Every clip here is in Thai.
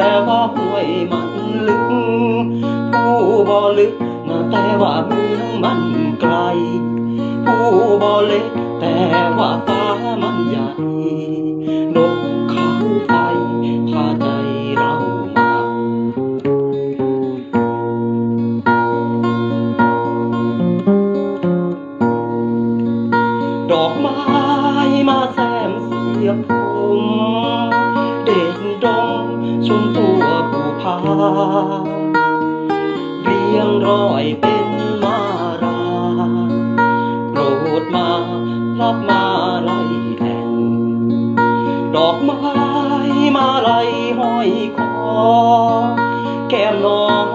แต่ว่าห้วยมันลึก ผู้บ่ลึกนะแต่ว่าเมืองมันไกล ผู้บ่เล็กแต่ว่าฟ้ามันใหญ่นกเขาไฟพาใจเรามาดอกไม้มาแซมเสียผม เรียงร้อยเป็นมาราโปรดมารับมาไลแห่งดอกไม้มาไลห้อยคอ แก้มน้อง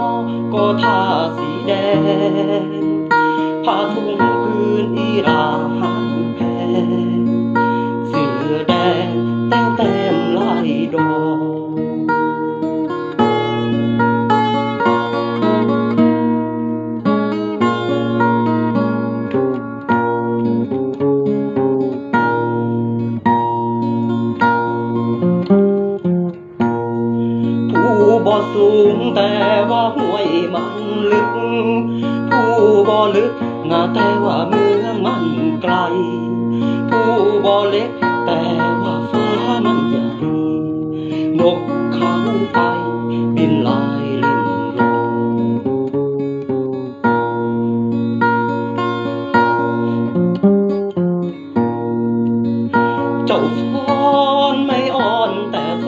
ก็ทา ผู้บ่ลึกนะแต่ว่าเมืองมันไกล ผู้บ่เล็กแต่ว่าฟ้ามันใหญ่นกเขาไปบินลายลิ่มลมเจ้าฟ้อนไม่อ่อนแต่ส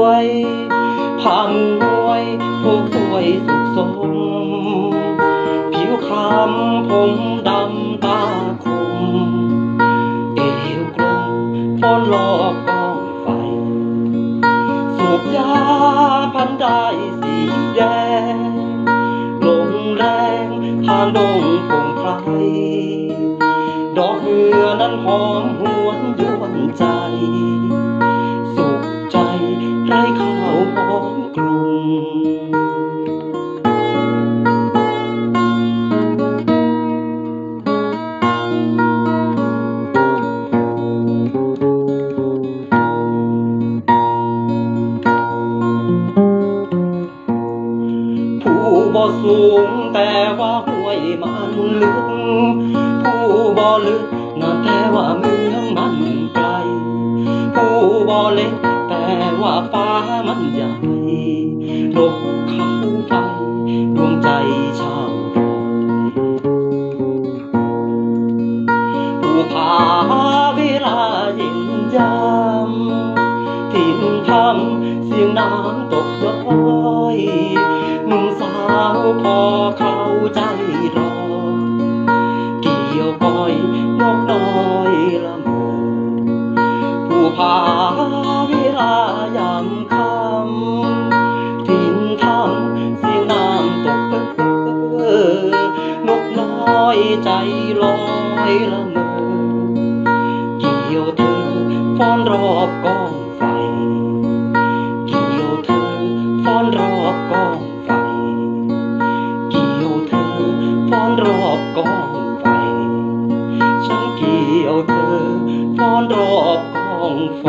วยพามวยผูกสวยสวำผมดำตาคม เอวกลมฟ้อนรอบกองไฟ สูบยาพันได้สีแดงลงแรงทางดงคงไพรดอกเรือนั้นหอมหวนยวนใจ สูงแต่ว่าห้วยมันลึก ผู้บ่ลึกนะแต่ว่าเมืองมันไกล ผู้บ่เล็กแต่ว่าฟ้ามันใหญ่นกเขาไฟดวงใจชาวผู้พาเวลาเย็นยา เข้าใจรอ เกี่ยวก้อยนกน้อยละเมอผู้พาเวลายามคำทิ้นทำเสียงน้ำตกเออนกน้อยใจลอยละเมอเกี่ยวเธอฟ้อนรอบกองไฟ กองไฟฉันเกี่ยวเธอฟ้อนรอบกองไฟ